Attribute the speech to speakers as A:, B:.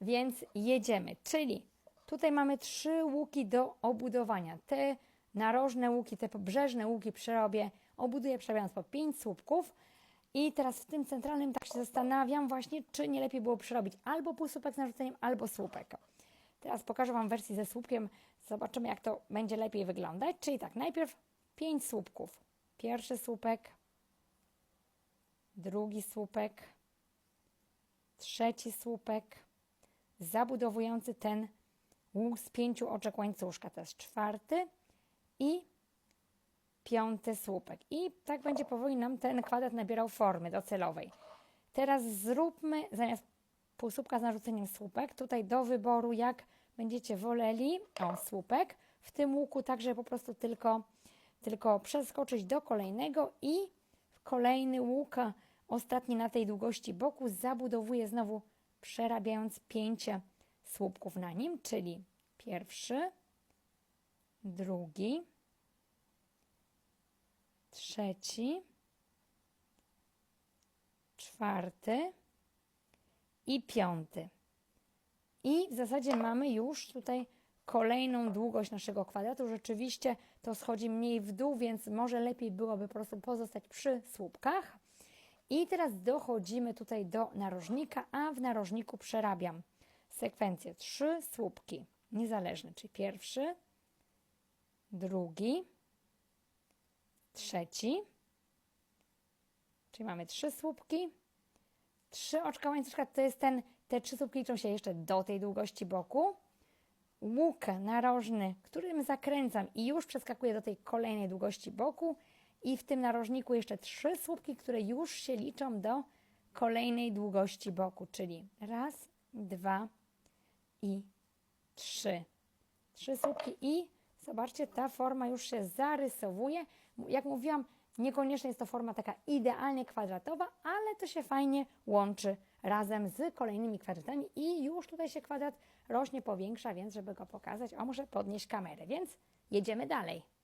A: Więc jedziemy, czyli tutaj mamy trzy łuki do obudowania. Te narożne łuki, te pobrzeżne łuki przerobię, obuduję przerabiając po 5 słupków. I teraz w tym centralnym tak się zastanawiam właśnie, czy nie lepiej było przerobić albo półsłupek z narzuceniem, albo słupek. Teraz pokażę Wam wersję ze słupkiem, zobaczymy jak to będzie lepiej wyglądać. Czyli tak, najpierw 5 słupków. Pierwszy słupek, drugi słupek, trzeci słupek, zabudowujący ten łuk z pięciu oczek łańcuszka. To jest czwarty i piąty słupek. I tak będzie powoli nam ten kwadrat nabierał formy docelowej. Teraz zróbmy zamiast półsłupka z narzuceniem słupek, tutaj do wyboru jak będziecie woleli, o słupek, w tym łuku także po prostu tylko, tylko przeskoczyć do kolejnego i w kolejny łuk, ostatni na tej długości boku, zabudowuję znowu przerabiając pięć słupków na nim, czyli pierwszy, drugi, trzeci, czwarty i piąty. I w zasadzie mamy już tutaj kolejną długość naszego kwadratu. Rzeczywiście to schodzi mniej w dół, więc może lepiej byłoby po prostu pozostać przy słupkach. I teraz dochodzimy tutaj do narożnika, a w narożniku przerabiam sekwencję. Trzy słupki. Niezależne, czyli pierwszy, drugi, trzeci, czyli mamy trzy słupki, trzy oczka łańcuszka, to jest ten, te trzy słupki liczą się jeszcze do tej długości boku, łuk narożny, którym zakręcam i już przeskakuję do tej kolejnej długości boku i w tym narożniku jeszcze trzy słupki, które już się liczą do kolejnej długości boku, czyli raz, dwa i trzy. Trzy słupki i zobaczcie, ta forma już się zarysowuje. Jak mówiłam, niekoniecznie jest to forma taka idealnie kwadratowa, ale to się fajnie łączy razem z kolejnymi kwadratami i już tutaj się kwadrat rośnie, powiększa, więc żeby go pokazać, o muszę podnieść kamerę, więc jedziemy dalej.